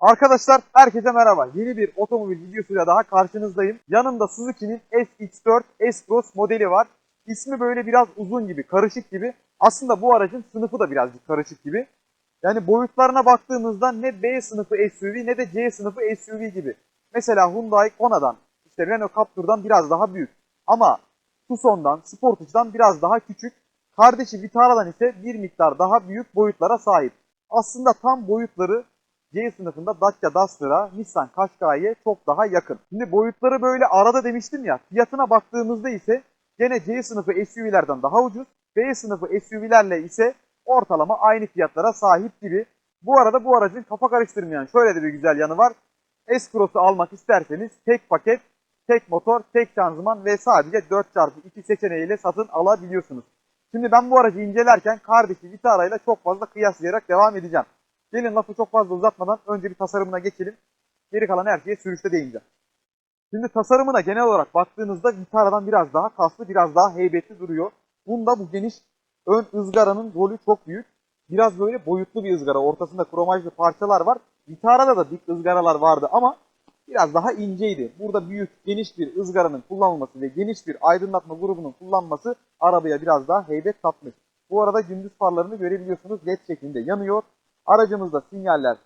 Arkadaşlar herkese merhaba. Yeni bir otomobil videosuyla daha karşınızdayım. Yanımda Suzuki'nin SX4 S-Cross modeli var. İsmi böyle biraz uzun gibi, karışık gibi. Aslında bu aracın sınıfı da birazcık karışık gibi. Yani boyutlarına baktığımızda ne B sınıfı SUV ne de C sınıfı SUV gibi. Mesela Hyundai Kona'dan, işte Renault Captur'dan biraz daha büyük. Ama Tucson'dan, Sportage'dan biraz daha küçük. Kardeşi Vitara'dan ise bir miktar daha büyük boyutlara sahip. Aslında tam boyutları C sınıfında Dacia Duster'a, Nissan Qashqai'ye çok daha yakın. Şimdi boyutları böyle arada demiştim ya, fiyatına baktığımızda ise gene C sınıfı SUV'lerden daha ucuz, B sınıfı SUV'lerle ise ortalama aynı fiyatlara sahip gibi. Bu arada bu aracın kafa karıştırmayan şöyle de bir güzel yanı var. S-Cross'u almak isterseniz tek paket, tek motor, tek şanzıman ve sadece 4x2 seçeneğiyle satın alabiliyorsunuz. Şimdi ben bu aracı incelerken kardeşi Vitara ile çok fazla kıyaslayarak devam edeceğim. Gelin lafı çok fazla uzatmadan önce bir tasarımına geçelim. Geri kalan her şeye sürüşte değineceğim. Şimdi tasarımına genel olarak baktığınızda Vitara'dan biraz daha kaslı, biraz daha heybetli duruyor. Bunda bu geniş ön ızgaranın rolü çok büyük. Biraz böyle boyutlu bir ızgara. Ortasında kromajlı parçalar var. Vitara'da da dik ızgaralar vardı ama biraz daha inceydi. Burada büyük, geniş bir ızgaranın kullanılması ve geniş bir aydınlatma grubunun kullanması arabaya biraz daha heybet katmış. Bu arada gündüz farlarını görebiliyorsunuz. LED şeklinde yanıyor. Aracımızda sinyaller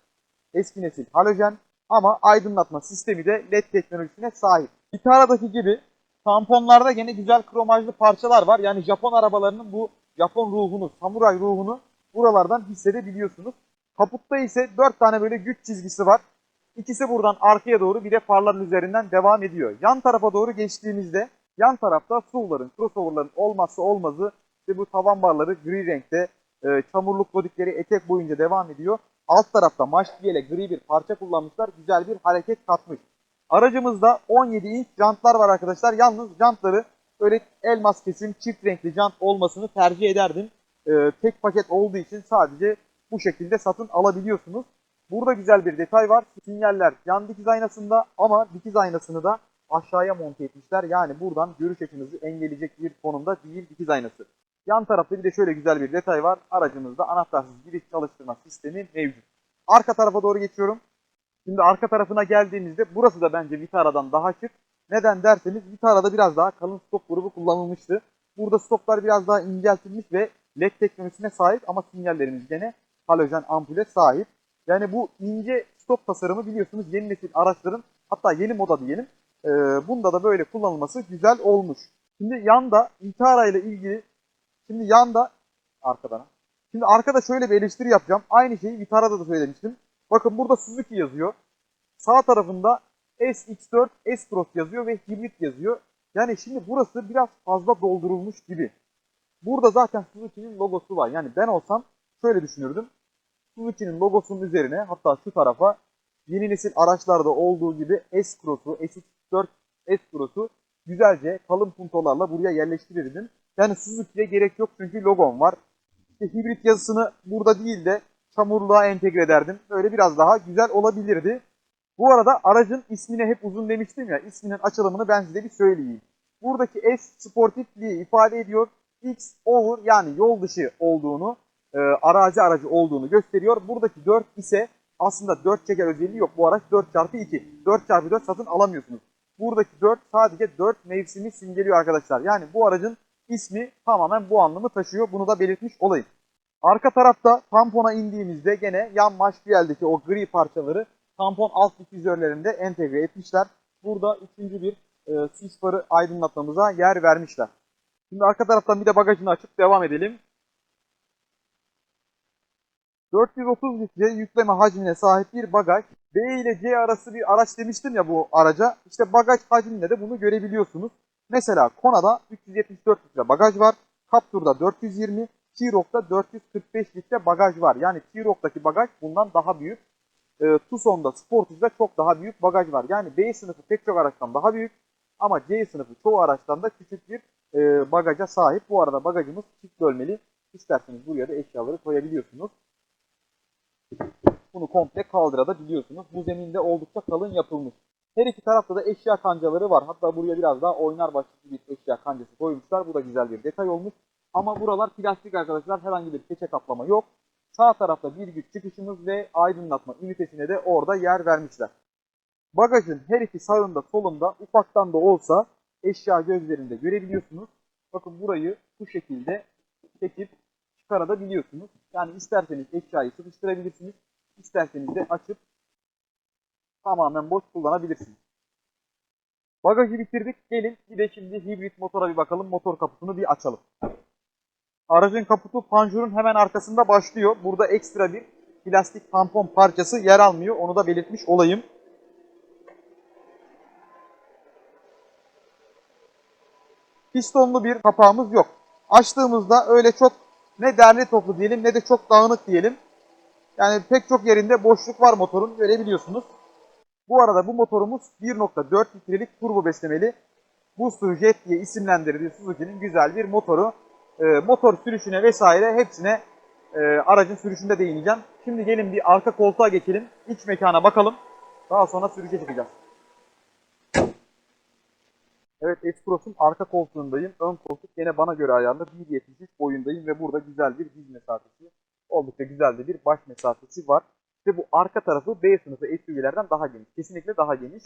eski nesil halojen ama aydınlatma sistemi de LED teknolojisine sahip. Vitara'daki gibi tamponlarda gene güzel kromajlı parçalar var. Yani Japon arabalarının bu Japon ruhunu, samuray ruhunu buralardan hissedebiliyorsunuz. Kaputta ise 4 tane böyle güç çizgisi var. İkisi buradan arkaya doğru bir de farların üzerinden devam ediyor. Yan tarafa doğru geçtiğimizde yan tarafta SUV'ların, crossover'ların olmazsa olmazı işte bu tavan barları gri renkte e, çamurluk bodikleri etek boyunca devam ediyor. Alt tarafta maşkiye ile gri bir parça kullanmışlar. Güzel bir hareket katmış. Aracımızda 17 inç jantlar var arkadaşlar. Yalnız jantları böyle elmas kesim çift renkli jant olmasını tercih ederdim. E, tek paket olduğu için sadece bu şekilde satın alabiliyorsunuz. Burada güzel bir detay var. Sinyaller yan dikiz aynasında ama dikiz aynasını da aşağıya monte etmişler. Yani buradan görüş açınızı engelleyecek bir konumda değil dikiz aynası. Yan tarafta bir de şöyle güzel bir detay var. Aracımızda anahtarsız giriş çalıştırma sistemi mevcut. Arka tarafa doğru geçiyorum. Şimdi arka tarafına geldiğimizde burası da bence Vitara'dan daha şık. Neden derseniz Vitara'da biraz daha kalın stop grubu kullanılmıştı. Burada stoplar biraz daha inceltilmiş ve LED teknolojisine sahip ama sinyallerimiz gene halojen ampule sahip. Yani bu ince stop tasarımı biliyorsunuz yeni nesil araçların hatta yeni moda diyelim. Bunda da böyle kullanılması güzel olmuş. Şimdi yanda Vitara ile ilgili Şimdi yanda arkadan. Şimdi arkada şöyle bir eleştiri yapacağım. Aynı şeyi Vitara'da da söylemiştim. Bakın burada Suzuki yazıyor. Sağ tarafında SX4 S-Cross yazıyor ve hibrit yazıyor. Yani şimdi burası biraz fazla doldurulmuş gibi. Burada zaten Suzuki'nin logosu var. Yani ben olsam şöyle düşünürdüm. Suzuki'nin logosunun üzerine hatta şu tarafa yeni nesil araçlarda olduğu gibi S-Cross'u, SX4 S-Cross'u güzelce kalın puntolarla buraya yerleştirirdim. Yani Suzuki'ye gerek yok çünkü logom var. İşte hibrit yazısını burada değil de çamurluğa entegre ederdim. Böyle biraz daha güzel olabilirdi. Bu arada aracın ismine hep uzun demiştim ya. isminin açılımını ben size bir söyleyeyim. Buradaki S sportifliği ifade ediyor. X over yani yol dışı olduğunu, e, aracı aracı olduğunu gösteriyor. Buradaki 4 ise aslında 4 çeker özelliği yok. Bu araç 4x2. 4x4 satın alamıyorsunuz. Buradaki 4 sadece 4 mevsimi simgeliyor arkadaşlar. Yani bu aracın ismi tamamen bu anlamı taşıyor. Bunu da belirtmiş olayım. Arka tarafta tampona indiğimizde gene yan maşpiyeldeki o gri parçaları tampon alt difüzörlerinde entegre etmişler. Burada üçüncü bir e, sis farı aydınlatmamıza yer vermişler. Şimdi arka taraftan bir de bagajını açıp devam edelim. 430 litre yükleme hacmine sahip bir bagaj. B ile C arası bir araç demiştim ya bu araca. İşte bagaj hacminde de bunu görebiliyorsunuz. Mesela Kona'da 374 litre bagaj var. Captur'da 420, T-Roc'da 445 litre bagaj var. Yani T-Roc'taki bagaj bundan daha büyük. E, Tucson'da, Sportage'da çok daha büyük bagaj var. Yani B sınıfı pek çok araçtan daha büyük. Ama C sınıfı çoğu araçtan da küçük bir e, bagaja sahip. Bu arada bagajımız çift bölmeli. İsterseniz buraya da eşyaları koyabiliyorsunuz. Bunu komple kaldırabiliyorsunuz. Bu zeminde oldukça kalın yapılmış. Her iki tarafta da eşya kancaları var. Hatta buraya biraz daha oynar başlıklı bir eşya kancası koymuşlar. Bu da güzel bir detay olmuş. Ama buralar plastik arkadaşlar. Herhangi bir keçe kaplama yok. Sağ tarafta bir güç çıkışımız ve aydınlatma ünitesine de orada yer vermişler. Bagajın her iki sağında solunda ufaktan da olsa eşya gözlerinde görebiliyorsunuz. Bakın burayı bu şekilde çekip çıkarabiliyorsunuz. Yani isterseniz eşyayı sıkıştırabilirsiniz. isterseniz de açıp tamamen boş kullanabilirsiniz. Bagajı bitirdik. Gelin bir de şimdi hibrit motora bir bakalım. Motor kaputunu bir açalım. Aracın kaputu panjurun hemen arkasında başlıyor. Burada ekstra bir plastik tampon parçası yer almıyor. Onu da belirtmiş olayım. Pistonlu bir kapağımız yok. Açtığımızda öyle çok ne derli toplu diyelim ne de çok dağınık diyelim. Yani pek çok yerinde boşluk var motorun görebiliyorsunuz. Bu arada bu motorumuz 1.4 litrelik turbo beslemeli Booster Jet diye isimlendirdiği Suzuki'nin güzel bir motoru. Ee, motor sürüşüne vesaire hepsine e, aracın sürüşünde değineceğim. Şimdi gelin bir arka koltuğa geçelim. iç mekana bakalım. Daha sonra sürüşe çıkacağız. Evet S-Cross'un arka koltuğundayım. Ön koltuk yine bana göre ayarlı 1.73 boyundayım ve burada güzel bir diz mesafesi, oldukça güzel de bir baş mesafesi var. Ve bu arka tarafı B sınıfı SUV'lerden daha geniş. Kesinlikle daha geniş.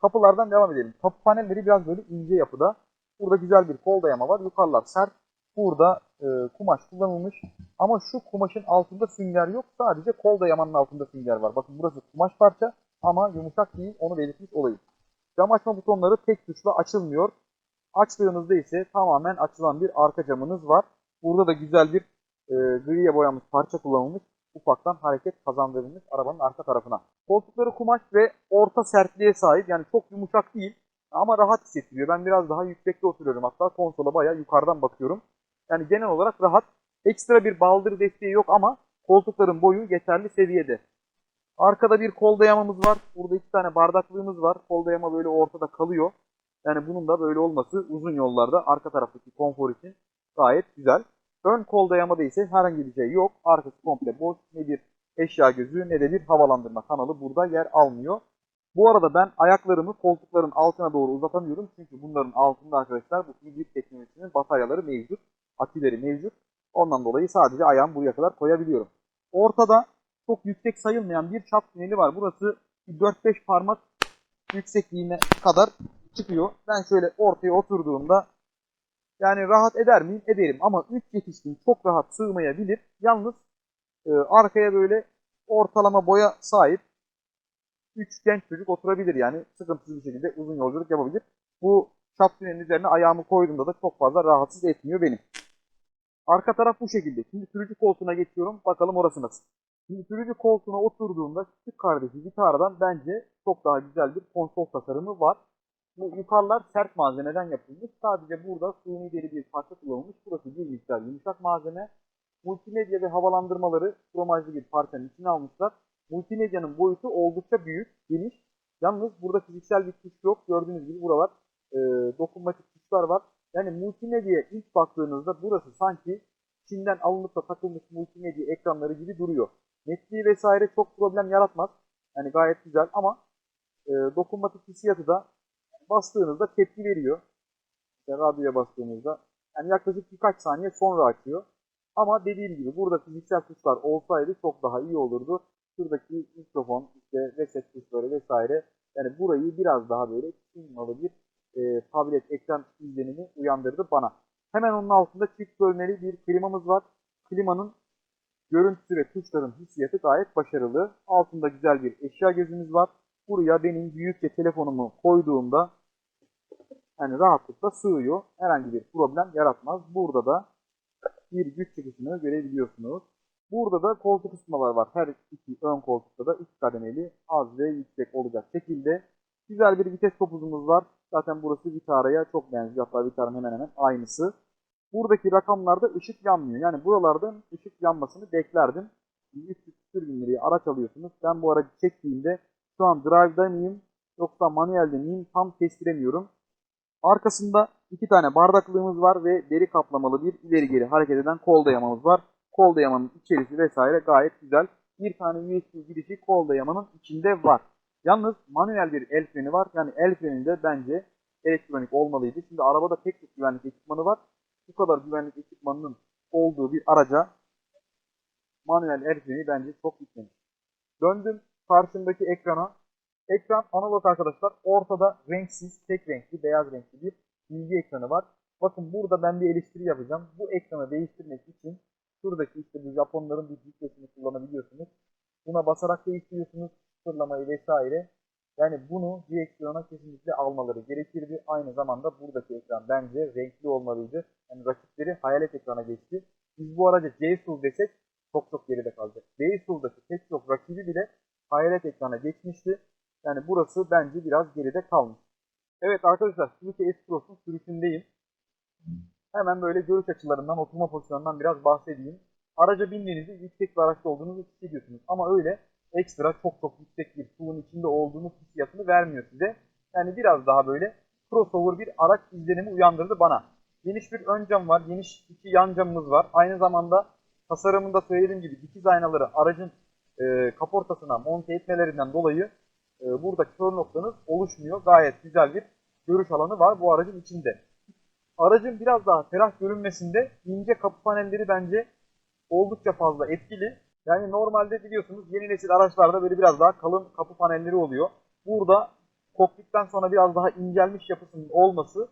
Kapılardan devam edelim. Kapı panelleri biraz böyle ince yapıda. Burada güzel bir kol dayama var. Yukarılar sert. Burada e, kumaş kullanılmış. Ama şu kumaşın altında sünger yok. Sadece kol dayamanın altında sünger var. Bakın burası kumaş parça ama yumuşak değil. Onu belirtmiş olayım. Cam açma butonları tek tuşla açılmıyor. Açtığınızda ise tamamen açılan bir arka camınız var. Burada da güzel bir e, griye boyanmış parça kullanılmış. Ufaktan hareket kazandırılmış arabanın arka tarafına. Koltukları kumaş ve orta sertliğe sahip. Yani çok yumuşak değil ama rahat hissettiriyor. Ben biraz daha yüksekte oturuyorum. Hatta konsola bayağı yukarıdan bakıyorum. Yani genel olarak rahat. Ekstra bir baldır desteği yok ama koltukların boyu yeterli seviyede. Arkada bir kol dayamamız var. Burada iki tane bardaklığımız var. Kol dayama böyle ortada kalıyor. Yani bunun da böyle olması uzun yollarda arka taraftaki konfor için gayet güzel. Ön kol dayamada ise herhangi bir şey yok. Arkası komple boş. Ne bir eşya gözü ne de bir havalandırma kanalı burada yer almıyor. Bu arada ben ayaklarımı koltukların altına doğru uzatamıyorum. Çünkü bunların altında arkadaşlar bu hibrit teknolojisinin bataryaları mevcut. Aküleri mevcut. Ondan dolayı sadece ayağımı buraya kadar koyabiliyorum. Ortada çok yüksek sayılmayan bir çap tüneli var. Burası 4-5 parmak yüksekliğine kadar çıkıyor. Ben şöyle ortaya oturduğumda yani rahat eder miyim? Ederim. Ama 3 yetişkin çok rahat sığmayabilir. Yalnız e, arkaya böyle ortalama boya sahip 3 genç çocuk oturabilir yani. Sıkıntısız bir şekilde uzun yolculuk yapabilir. Bu çap üzerine ayağımı koyduğumda da çok fazla rahatsız etmiyor benim. Arka taraf bu şekilde. Şimdi sürücü koltuğuna geçiyorum. Bakalım orası nasıl. Şimdi sürücü koltuğuna oturduğunda küçük kardeşi Vitara'dan bence çok daha güzel bir konsol tasarımı var. Bu yukarılar sert malzemeden yapılmış. Sadece burada suni deri bir parça kullanılmış. Burası bir miktar yumuşak malzeme. Multimedya ve havalandırmaları kromajlı bir parçanın içine almışlar. Multimedyanın boyutu oldukça büyük, geniş. Yalnız burada fiziksel bir tuş yok. Gördüğünüz gibi buralar e, dokunmatik tuşlar var. Yani multimedyaya ilk baktığınızda burası sanki Çin'den alınıp da takılmış multimedya ekranları gibi duruyor. Netliği vesaire çok problem yaratmaz. Yani gayet güzel ama e, dokunmatik hissiyatı da bastığınızda tepki veriyor. İşte radyoya bastığınızda yani yaklaşık birkaç saniye sonra açıyor. Ama dediğim gibi burada fiziksel tuşlar olsaydı çok daha iyi olurdu. Şuradaki mikrofon, işte reset tuşları vesaire yani burayı biraz daha böyle Çinmalı bir e, tablet ekran izlenimi uyandırdı bana. Hemen onun altında çift bölmeli bir klimamız var. Klimanın görüntüsü ve tuşların hissiyatı gayet başarılı. Altında güzel bir eşya gözümüz var. Buraya benim büyükçe telefonumu koyduğumda yani rahatlıkla sığıyor. Herhangi bir problem yaratmaz. Burada da bir güç çıkışını görebiliyorsunuz. Burada da koltuk ısıtmalar var. Her iki ön koltukta da iki kademeli az ve yüksek olacak şekilde. Güzel bir vites topuzumuz var. Zaten burası Vitara'ya çok benziyor. Hatta Vitara'nın hemen hemen aynısı. Buradaki rakamlarda ışık yanmıyor. Yani buralardan ışık yanmasını beklerdim. 300 küsür bin araç alıyorsunuz. Ben bu aracı çektiğimde şu an drive'da mıyım yoksa manuelde miyim tam kestiremiyorum. Arkasında iki tane bardaklığımız var ve deri kaplamalı bir ileri geri hareket eden kol dayamamız var. Kol dayamanın içerisi vesaire gayet güzel. Bir tane USB girişi kol dayamanın içinde var. Yalnız manuel bir el freni var. Yani el freninde bence elektronik olmalıydı. Şimdi arabada pek çok güvenlik ekipmanı var. Bu kadar güvenlik ekipmanının olduğu bir araca manuel erkeği bence çok gitmemiş. Döndüm karşımdaki ekrana. Ekran analog arkadaşlar. Ortada renksiz, tek renkli, beyaz renkli bir bilgi ekranı var. Bakın burada ben bir eleştiri yapacağım. Bu ekranı değiştirmek için şuradaki işte bu Japonların bir cüzdesini kullanabiliyorsunuz. Buna basarak değiştiriyorsunuz. Sıfırlamayı vesaire. Yani bunu direksiyona kesinlikle almaları gerekirdi. Aynı zamanda buradaki ekran bence renkli olmalıydı. Yani rakipleri hayalet ekrana geçti. Biz bu araca C-Sul desek çok çok geride kalacak. D-Sul'daki pek çok rakibi bile hayalet ekrana geçmişti. Yani burası bence biraz geride kalmış. Evet arkadaşlar Suzuki S-Cross'un sürüşündeyim. Hemen böyle görüş açılarından, oturma pozisyonundan biraz bahsedeyim. Araca bindiğinizde yüksek bir araçta olduğunuzu hissediyorsunuz. Ama öyle ekstra çok çok yüksek bir tuğun içinde olduğunuz hissiyatını vermiyor size. Yani biraz daha böyle crossover bir araç izlenimi uyandırdı bana. Geniş bir ön cam var, geniş iki yan camımız var. Aynı zamanda tasarımında söylediğim gibi dikiz aynaları aracın e, kaportasına monte etmelerinden dolayı e, burada kör noktanız oluşmuyor. Gayet güzel bir görüş alanı var bu aracın içinde. Aracın biraz daha ferah görünmesinde ince kapı panelleri bence oldukça fazla etkili. Yani normalde biliyorsunuz yeni nesil araçlarda böyle biraz daha kalın kapı panelleri oluyor. Burada kokpitten sonra biraz daha incelmiş yapısının olması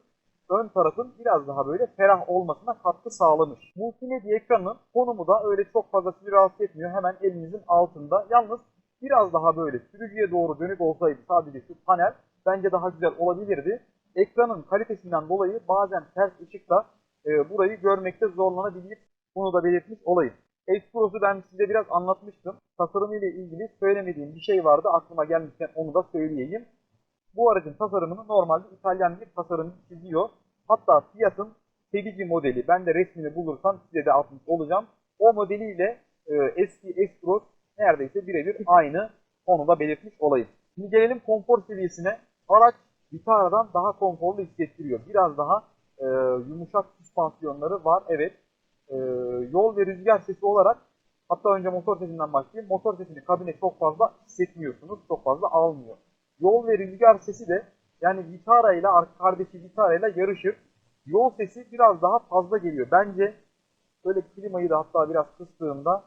ön tarafın biraz daha böyle ferah olmasına katkı sağlamış. Multimedya ekranının konumu da öyle çok fazla sizi rahatsız etmiyor. Hemen elinizin altında. Yalnız biraz daha böyle sürücüye doğru dönük olsaydı sadece şu panel bence daha güzel olabilirdi. Ekranın kalitesinden dolayı bazen ters ışıkla e, burayı görmekte zorlanabilir. Bunu da belirtmiş olayım. S-Cross'u ben size biraz anlatmıştım. Tasarımı ile ilgili söylemediğim bir şey vardı. Aklıma gelmişken onu da söyleyeyim. Bu aracın tasarımını normalde İtalyan bir tasarımcı çiziyor. Hatta Fiat'ın Sedici modeli, ben de resmini bulursam size de atmış olacağım. O modeliyle e, eski S-Cross neredeyse birebir aynı. Onu da belirtmiş olayım. Şimdi gelelim konfor seviyesine. Araç Vitara'dan daha konforlu hissettiriyor. Biraz daha e, yumuşak süspansiyonları var. Evet. E, yol ve rüzgar sesi olarak hatta önce motor sesinden başlayayım. Motor sesini kabine çok fazla hissetmiyorsunuz. Çok fazla almıyor. Yol ve rüzgar sesi de yani Vitara ile kardeşi Vitara ile yarışır. Yol sesi biraz daha fazla geliyor. Bence böyle klimayı da hatta biraz kıstığımda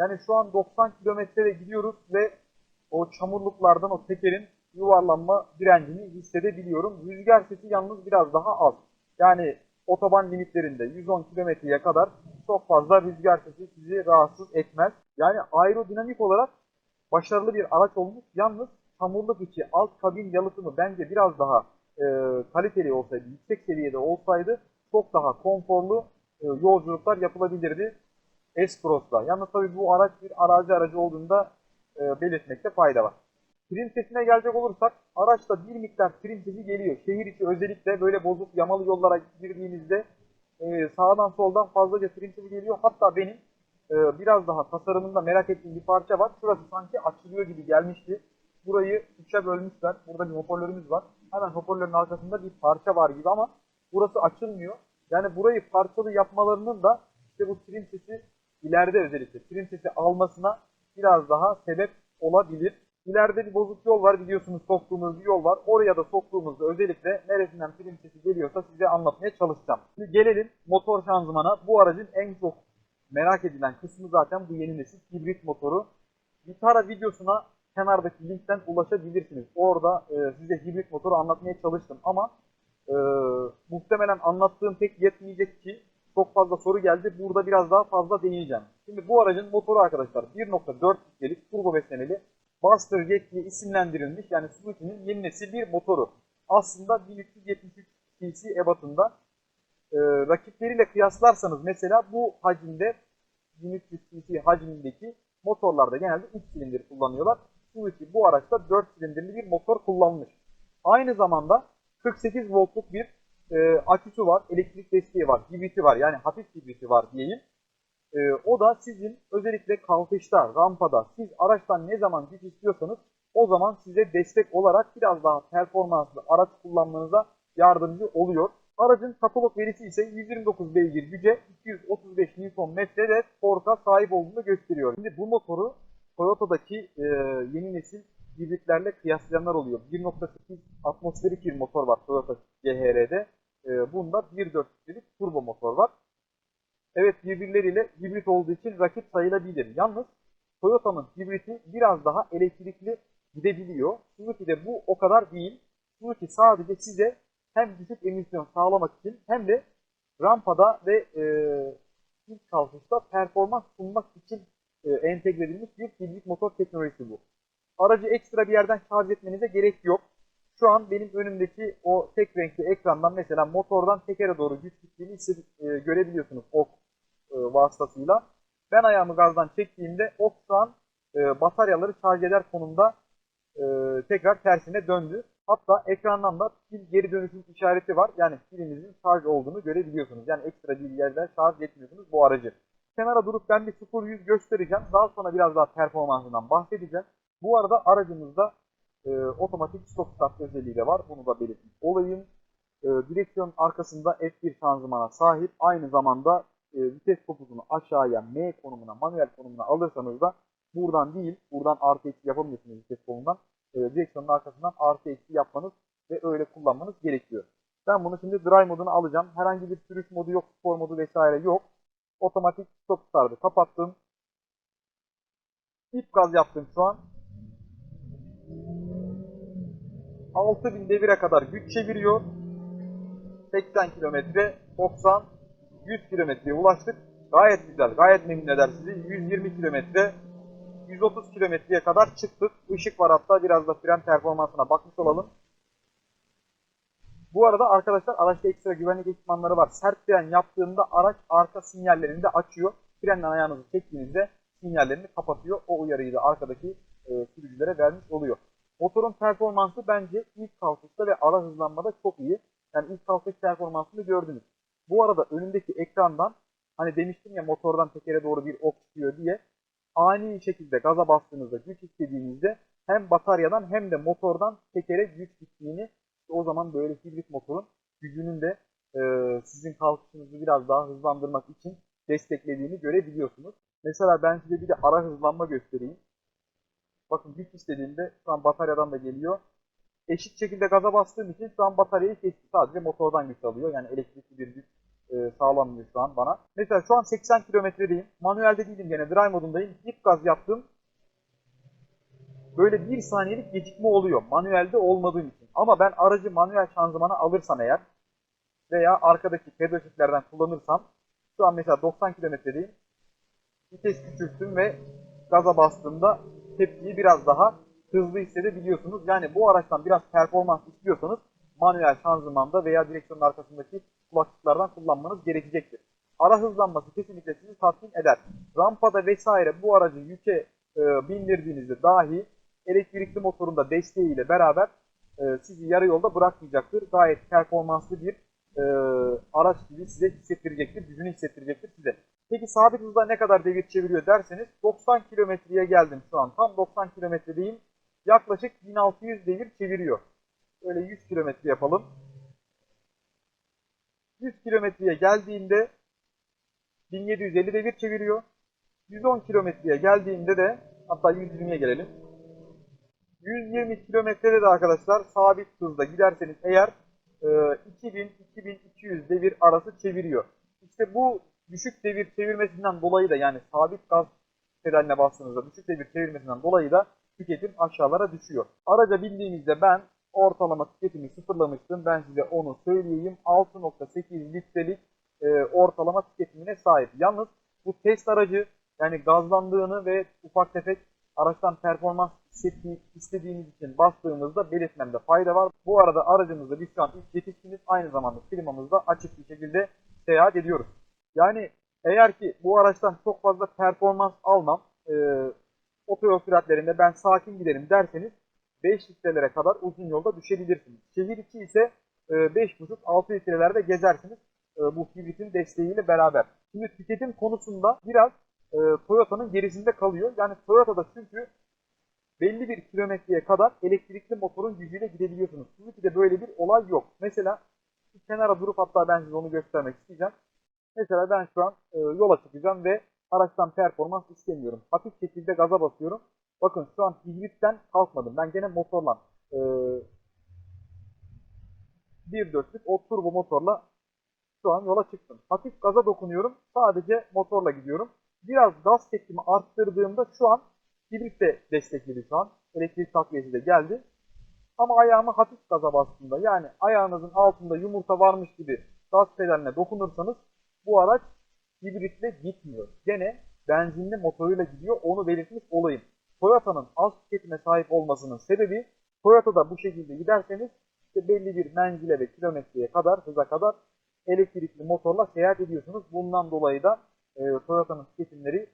yani şu an 90 kilometrede gidiyoruz ve o çamurluklardan o tekerin yuvarlanma direncini hissedebiliyorum. Rüzgar sesi yalnız biraz daha az. Yani otoban limitlerinde 110 kilometreye kadar çok fazla rüzgar sesi sizi rahatsız etmez. Yani aerodinamik olarak başarılı bir araç olmuş. Yalnız çamurluk içi alt kabin yalıtımı bence biraz daha e, kaliteli olsaydı, yüksek seviyede olsaydı çok daha konforlu e, yolculuklar yapılabilirdi S-Cross'la. Yalnız tabii bu araç bir arazi aracı olduğunda e, belirtmekte fayda var. Trim sesine gelecek olursak araçta bir miktar trim sesi geliyor. Şehir içi özellikle böyle bozuk yamalı yollara girdiğinizde e, sağdan soldan fazlaca trim sesi geliyor. Hatta benim e, biraz daha tasarımında merak ettiğim bir parça var. Şurası sanki açılıyor gibi gelmişti. Burayı üçe bölmüşler. Burada bir hoparlörümüz var. Hemen hoparlörün arkasında bir parça var gibi ama burası açılmıyor. Yani burayı parçalı yapmalarının da işte bu trim sesi ileride özellikle sesi almasına biraz daha sebep olabilir. İleride bir bozuk yol var biliyorsunuz soktuğumuz bir yol var. Oraya da soktuğumuzda özellikle neresinden sesi geliyorsa size anlatmaya çalışacağım. Şimdi gelelim motor şanzımana. Bu aracın en çok merak edilen kısmı zaten bu yeni nesil hibrit motoru. Vitara videosuna kenardaki linkten ulaşabilirsiniz. Orada e, size hibrit motoru anlatmaya çalıştım ama e, muhtemelen anlattığım pek yetmeyecek ki çok fazla soru geldi. Burada biraz daha fazla deneyeceğim. Şimdi bu aracın motoru arkadaşlar 1.4 litrelik turbo beslemeli Buster Jet diye isimlendirilmiş. Yani Suzuki'nin yeni nesil bir motoru. Aslında 1373 cc ebatında. Ee, rakipleriyle kıyaslarsanız mesela bu hacimde 1300 cc hacmindeki motorlarda genelde 3 silindir kullanıyorlar. Suzuki bu araçta 4 silindirli bir motor kullanmış. Aynı zamanda 48 voltluk bir e, aküsü var, elektrik desteği var, hibriti var. Yani hafif hibriti var diyeyim. E, o da sizin özellikle kalkışta, rampada siz araçtan ne zaman güç istiyorsanız o zaman size destek olarak biraz daha performanslı araç kullanmanıza yardımcı oluyor. Aracın katalog verisi ise 129 beygir güce 235 Nm de torka sahip olduğunu gösteriyor. Şimdi bu motoru Toyota'daki e, yeni nesil hibritlerle kıyaslayanlar oluyor. 1.8 atmosferik bir motor var Toyota CHR'de. E, bunda 1.4 litrelik turbo motor var. Evet birbirleriyle hibrit olduğu için rakip sayılabilir. Yalnız Toyota'nın hibriti biraz daha elektrikli gidebiliyor. Suzuki'de bu o kadar değil. Suzuki sadece size hem düşük emisyon sağlamak için hem de rampada ve e, ilk kalkışta performans sunmak için e, entegre edilmiş bir hibrit motor teknolojisi bu. Aracı ekstra bir yerden şarj etmenize gerek yok. Şu an benim önümdeki o tek renkli ekrandan mesela motordan tekere doğru güç gittiğini e, görebiliyorsunuz ok e, vasıtasıyla. Ben ayağımı gazdan çektiğimde ok şu an e, bataryaları şarj eder konumda e, tekrar tersine döndü. Hatta ekrandan da pil geri dönüşüm işareti var. Yani pilinizin şarj olduğunu görebiliyorsunuz. Yani ekstra bir yerden şarj etmiyorsunuz bu aracı. Kenara durup ben bir 0-100 göstereceğim. Daha sonra biraz daha performansından bahsedeceğim. Bu arada aracımızda e, otomatik stop start özelliği de var. Bunu da belirtmiş olayım. E, direksiyon arkasında F1 şanzımana sahip. Aynı zamanda e, vites topuzunu aşağıya M konumuna, manuel konumuna alırsanız da buradan değil, buradan artı eksi yapamıyorsunuz vites kolundan. E, direksiyonun arkasından artı eksi yapmanız ve öyle kullanmanız gerekiyor. Ben bunu şimdi drive moduna alacağım. Herhangi bir sürüş modu yok, spor modu vesaire yok. Otomatik stop start'ı kapattım. İlk gaz yaptım şu an. 6000 devire kadar güç çeviriyor. 80 kilometre, 90, 100 kilometreye ulaştık. Gayet güzel, gayet memnun eder sizi. 120 kilometre, 130 kilometreye kadar çıktık. Işık var hatta biraz da fren performansına bakmış olalım. Bu arada arkadaşlar araçta ekstra güvenlik ekipmanları var. Sert fren yaptığında araç arka sinyallerini de açıyor. Frenden ayağınızı çektiğinizde sinyallerini kapatıyor. O uyarıyı da arkadaki e, sürücülere vermiş oluyor. Motorun performansı bence ilk kalkışta ve ara hızlanmada çok iyi. Yani ilk kalkış performansını gördünüz. Bu arada önündeki ekrandan hani demiştim ya motordan tekere doğru bir ok çıkıyor diye ani şekilde gaza bastığınızda güç istediğinizde hem bataryadan hem de motordan tekere güç gittiğini o zaman böyle hibrit motorun gücünün de e, sizin kalkışınızı biraz daha hızlandırmak için desteklediğini görebiliyorsunuz. Mesela ben size bir de ara hızlanma göstereyim. Bakın güç istediğimde şu an bataryadan da geliyor. Eşit şekilde gaza bastığım için şu an bataryayı kesti. Sadece motordan güç alıyor. Yani elektrikli bir güç e, sağlanmıyor şu an bana. Mesela şu an 80 kilometredeyim. Manuelde değilim gene drive modundayım. Dip gaz yaptım. Böyle bir saniyelik gecikme oluyor. Manuelde olmadığım için. Ama ben aracı manuel şanzımana alırsam eğer veya arkadaki pedal shiftlerden kullanırsam şu an mesela 90 kilometredeyim. Vites küçülttüm ve gaza bastığımda tepkiyi biraz daha hızlı hissedebiliyorsunuz. Yani bu araçtan biraz performans istiyorsanız manuel şanzımanda veya direksiyonun arkasındaki kulaklıklardan kullanmanız gerekecektir. Ara hızlanması kesinlikle sizi tatmin eder. Rampada vesaire bu aracı yüke e, bindirdiğinizde dahi elektrikli motorun da desteğiyle beraber e, sizi yarı yolda bırakmayacaktır. Gayet performanslı bir e, araç gibi size hissettirecektir, gücünü hissettirecektir size. Peki sabit hızda ne kadar devir çeviriyor derseniz 90 kilometreye geldim şu an. Tam 90 kilometredeyim. Yaklaşık 1600 devir çeviriyor. Böyle 100 kilometre yapalım. 100 kilometreye geldiğinde 1750 devir çeviriyor. 110 kilometreye geldiğinde de hatta 120'ye gelelim. 120 kilometrede de arkadaşlar sabit hızda giderseniz eğer 2000-2200 devir arası çeviriyor. İşte bu düşük devir çevirmesinden dolayı da yani sabit gaz pedaline bastığınızda düşük devir çevirmesinden dolayı da tüketim aşağılara düşüyor. Araca bindiğinizde ben ortalama tüketimi sıfırlamıştım. Ben size onu söyleyeyim. 6.8 litrelik e, ortalama tüketimine sahip. Yalnız bu test aracı yani gazlandığını ve ufak tefek araçtan performans hissettiği, istediğiniz için bastığımızda belirtmemde fayda var. Bu arada aracımızda biz şu an yetişkiniz aynı zamanda klimamızda açık bir şekilde seyahat ediyoruz. Yani eğer ki bu araçtan çok fazla performans almam, e, otoyol süratlerinde ben sakin giderim derseniz 5 litrelere kadar uzun yolda düşebilirsiniz. Şehir içi ise e, 5,5-6 litrelerde gezersiniz e, bu hibritin desteğiyle beraber. Şimdi tüketim konusunda biraz e, Toyota'nın gerisinde kalıyor. Yani Toyota'da çünkü belli bir kilometreye kadar elektrikli motorun gücüyle gidebiliyorsunuz. Suzuki'de böyle bir olay yok. Mesela kenara durup hatta ben size onu göstermek isteyeceğim. Mesela ben şu an e, yola çıkacağım ve araçtan performans istemiyorum. Hafif şekilde gaza basıyorum. Bakın şu an hibritten kalkmadım. Ben gene motorla e, 1.4'lük o turbo motorla Şu an yola çıktım. Hafif gaza dokunuyorum. Sadece motorla gidiyorum. Biraz gaz tekimi arttırdığımda şu an hibrit de destekledi şu an. Elektrik takviyesi de geldi. Ama ayağımı hafif gaza bastığımda yani ayağınızın altında yumurta varmış gibi gaz pedaline dokunursanız bu araç hibritle gitmiyor. Gene benzinli motoruyla gidiyor. Onu belirtmiş olayım. Toyota'nın az tüketime sahip olmasının sebebi Toyota'da bu şekilde giderseniz işte belli bir menzile ve kilometreye kadar, hıza kadar elektrikli motorla seyahat ediyorsunuz. Bundan dolayı da e, Toyota'nın tüketimleri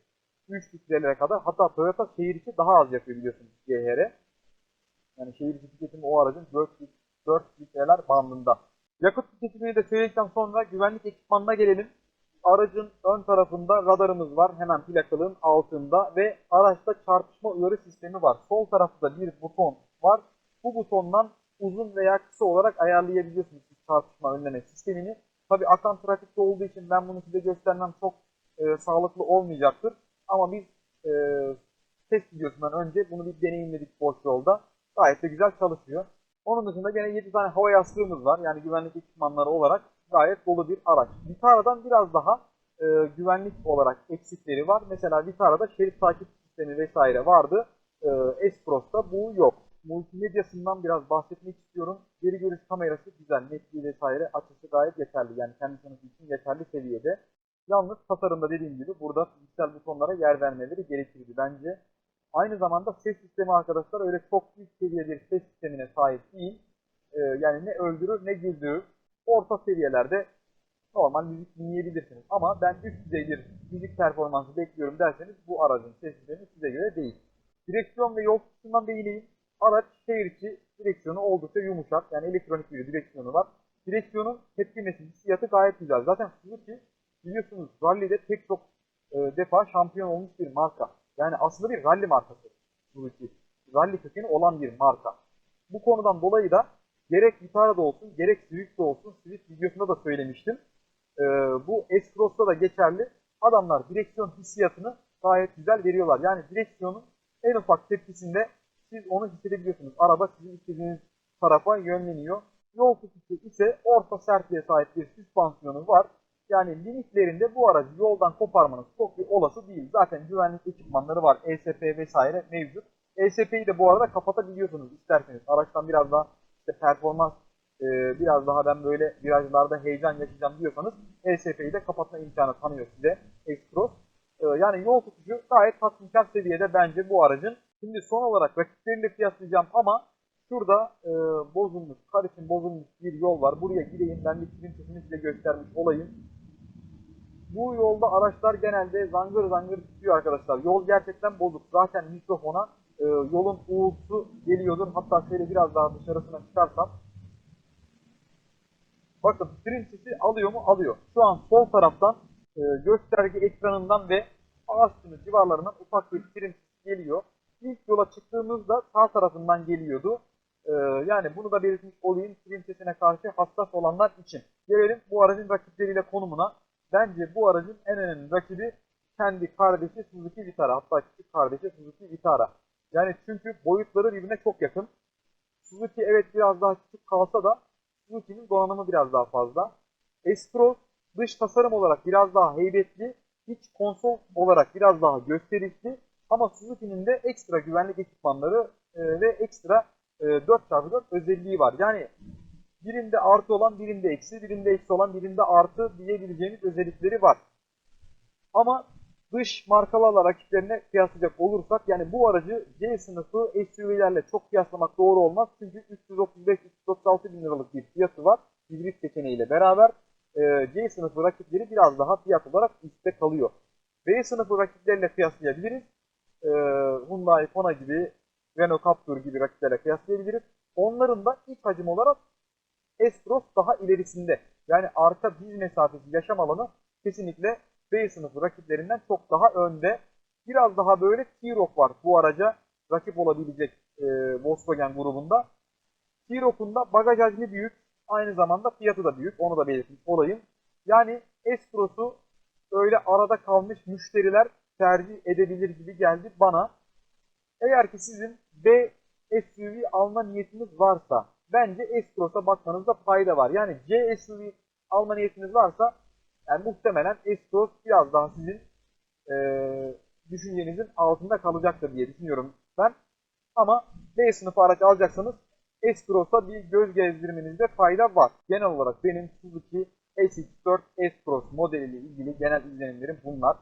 3 litrelere kadar hatta Toyota şehir içi daha az yapıyor biliyorsunuz GHR. Yani şehir içi tüketimi o aracın 4, 4 litreler bandında. Yakıt tüketimini de söyledikten sonra güvenlik ekipmanına gelelim. Aracın ön tarafında radarımız var. Hemen plakalığın altında ve araçta çarpışma uyarı sistemi var. Sol tarafta bir buton var. Bu butondan uzun veya kısa olarak ayarlayabiliyorsunuz çarpışma önleme sistemini. Tabi akan trafikte olduğu için ben bunu size göstermem çok e, sağlıklı olmayacaktır. Ama biz e, test videosundan önce bunu bir deneyimledik boş yolda. Gayet de güzel çalışıyor. Onun dışında gene 7 tane hava yastığımız var. Yani güvenlik ekipmanları olarak gayet dolu bir araç. Vitara'dan biraz daha e, güvenlik olarak eksikleri var. Mesela Vitara'da şerit takip sistemi vesaire vardı. E, S-Cross'ta bu yok. Multimedyasından biraz bahsetmek istiyorum. Geri görüş kamerası güzel, netliği vesaire açısı gayet yeterli. Yani kendi için yeterli seviyede. Yalnız tasarımda dediğim gibi burada fiziksel butonlara yer vermeleri gerekirdi bence. Aynı zamanda ses sistemi arkadaşlar öyle çok büyük seviye bir ses sistemine sahip değil. Ee, yani ne öldürür ne güldürür. Orta seviyelerde normal müzik dinleyebilirsiniz. Ama ben üst düzey bir müzik performansı bekliyorum derseniz bu aracın ses sistemi size göre değil. Direksiyon ve yol tutusundan değineyim. Araç şehir içi direksiyonu oldukça yumuşak. Yani elektronik bir direksiyonu var. Direksiyonun tepkimesi, hissiyatı gayet güzel. Zaten Suzuki biliyorsunuz rallide pek çok e, defa şampiyon olmuş bir marka. Yani aslında bir rally markası Suzuki. Rally kökeni olan bir marka. Bu konudan dolayı da gerek Vitara'da olsun, gerek Swift'de olsun, Swift videosunda da söylemiştim. E, bu S-Cross'ta da geçerli. Adamlar direksiyon hissiyatını gayet güzel veriyorlar. Yani direksiyonun en ufak tepkisinde siz onu hissedebiliyorsunuz. Araba sizin istediğiniz tarafa yönleniyor. Yol tutuşu ise orta sertliğe sahip bir süspansiyonu var. Yani limitlerinde bu aracı yoldan koparmanız çok bir olası değil. Zaten güvenlik ekipmanları var. ESP vesaire mevcut. ESP'yi de bu arada kapatabiliyorsunuz isterseniz. Araçtan biraz daha işte performans e, biraz daha ben böyle virajlarda heyecan yaşayacağım diyorsanız ESP'yi de kapatma imkanı tanıyor size X-Cross. E, yani yol tutuşu gayet tatminkar seviyede bence bu aracın. Şimdi son olarak rakipleriyle kıyaslayacağım ama şurada e, bozulmuş, karışım bozulmuş bir yol var. Buraya gireyim ben bir printesini size göstermiş olayım. Bu yolda araçlar genelde zangır zangır tutuyor arkadaşlar. Yol gerçekten bozuk. Zaten mikrofona e, yolun uğultusu geliyordur. Hatta şöyle biraz daha dışarısına çıkarsam. Bakın printesi alıyor mu? Alıyor. Şu an sol taraftan e, gösterge ekranından ve ağaçlı civarlarından ufak bir print geliyor. İlk yola çıktığımızda sağ tarafından geliyordu. Ee, yani bunu da belirtmiş olayım printesine karşı hassas olanlar için. Gelelim bu aracın rakipleriyle konumuna. Bence bu aracın en önemli rakibi kendi kardeşi Suzuki Vitara. Hatta küçük kardeşi Suzuki Vitara. Yani çünkü boyutları birbirine çok yakın. Suzuki evet biraz daha küçük kalsa da Suzuki'nin donanımı biraz daha fazla. S-Cross dış tasarım olarak biraz daha heybetli, iç konsol olarak biraz daha gösterişli ama Suzuki'nin de ekstra güvenlik ekipmanları e, ve ekstra e, 4x4 özelliği var. Yani birinde artı olan birinde eksi, birinde eksi olan birinde artı diyebileceğimiz özellikleri var. Ama dış markalarla rakiplerine kıyaslayacak olursak yani bu aracı C sınıfı SUV'lerle çok kıyaslamak doğru olmaz. Çünkü 335-336 bin liralık bir fiyatı var. Hibrit seçeneğiyle beraber e, C sınıfı rakipleri biraz daha fiyat olarak üstte kalıyor. B sınıfı rakipleriyle kıyaslayabiliriz e, Hyundai Kona gibi, Renault Captur gibi rakiplerle kıyaslayabiliriz. Onların da iç hacim olarak S-Cross daha ilerisinde. Yani arka diz mesafesi yaşam alanı kesinlikle B sınıfı rakiplerinden çok daha önde. Biraz daha böyle T-Roc var bu araca rakip olabilecek e, Volkswagen grubunda. T-Roc'un da bagaj hacmi büyük. Aynı zamanda fiyatı da büyük. Onu da belirtmiş olayım. Yani S-Cross'u öyle arada kalmış müşteriler tercih edebilir gibi geldi bana. Eğer ki sizin B SUV alma niyetiniz varsa bence S-Cross'a bakmanızda fayda var. Yani C SUV alma niyetiniz varsa yani muhtemelen S-Cross biraz daha sizin eee, düşüncenizin altında kalacaktır diye düşünüyorum ben. Ama B sınıfı araç alacaksanız S-Cross'a bir göz gezdirmenizde fayda var. Genel olarak benim Suzuki SX4 S-Cross modeliyle ilgili genel izlenimlerim bunlar.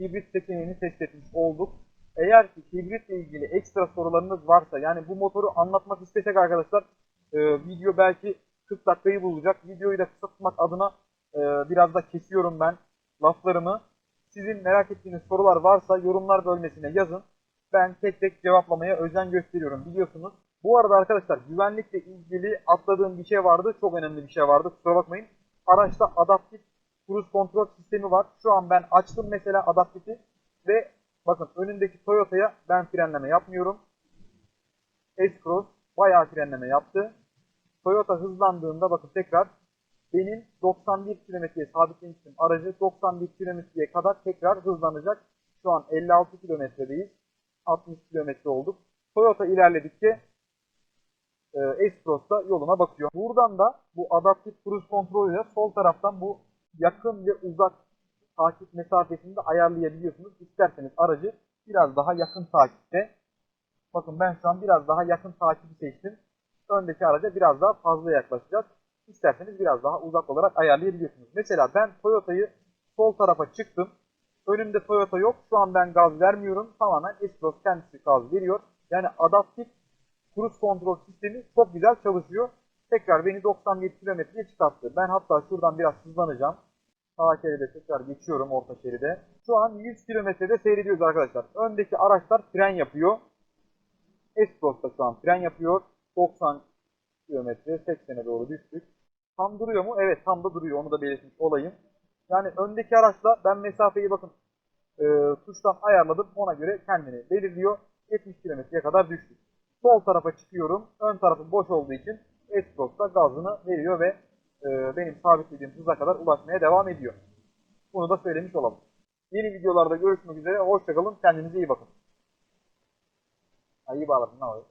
Hibrit seçeneğini test etmiş olduk. Eğer ki hibritle ilgili ekstra sorularınız varsa yani bu motoru anlatmak istesek arkadaşlar e, video belki 40 dakikayı bulacak. Videoyu da kısa tutmak adına e, biraz da kesiyorum ben laflarımı. Sizin merak ettiğiniz sorular varsa yorumlar bölmesine yazın. Ben tek tek cevaplamaya özen gösteriyorum biliyorsunuz. Bu arada arkadaşlar güvenlikle ilgili atladığım bir şey vardı. Çok önemli bir şey vardı. Kusura bakmayın. Araçta adaptif cruise kontrol sistemi var. Şu an ben açtım mesela adaptifi ve bakın önündeki Toyota'ya ben frenleme yapmıyorum. S-Cross bayağı frenleme yaptı. Toyota hızlandığında bakın tekrar benim 91 kilometreye sabitlemiştim. Aracı 91 kilometreye kadar tekrar hızlanacak. Şu an 56 kilometredeyiz. 60 kilometre olduk. Toyota ilerledikçe e, S-Cross da yoluna bakıyor. Buradan da bu adaptif cruise kontrolüyle sol taraftan bu yakın ve uzak takip mesafesini de ayarlayabiliyorsunuz. İsterseniz aracı biraz daha yakın takipte. Bakın ben şu an biraz daha yakın takibi seçtim. Öndeki araca biraz daha fazla yaklaşacağız. İsterseniz biraz daha uzak olarak ayarlayabiliyorsunuz. Mesela ben Toyota'yı sol tarafa çıktım. Önümde Toyota yok. Şu an ben gaz vermiyorum. Tamamen S-Cross kendisi gaz veriyor. Yani adaptif cruise kontrol sistemi çok güzel çalışıyor. Tekrar beni 97 kilometreye çıkarttı. Ben hatta şuradan biraz hızlanacağım. Sağ şeride tekrar geçiyorum orta şeride. Şu an 100 kilometrede seyrediyoruz arkadaşlar. Öndeki araçlar fren yapıyor. S-Cross da şu an fren yapıyor. 90 kilometre 80'e doğru düştük. Tam duruyor mu? Evet tam da duruyor. Onu da belirtmiş olayım. Yani öndeki araçla ben mesafeyi bakın e, tuştan ayarladım. Ona göre kendini belirliyor. 70 kilometreye kadar düştük. Sol tarafa çıkıyorum. Ön tarafı boş olduğu için da gazını veriyor ve e, benim sabitlediğim hıza kadar ulaşmaya devam ediyor. Bunu da söylemiş olalım. Yeni videolarda görüşmek üzere. Hoşçakalın. Kendinize iyi bakın. Ha, iyi bağladın. Ne oluyor?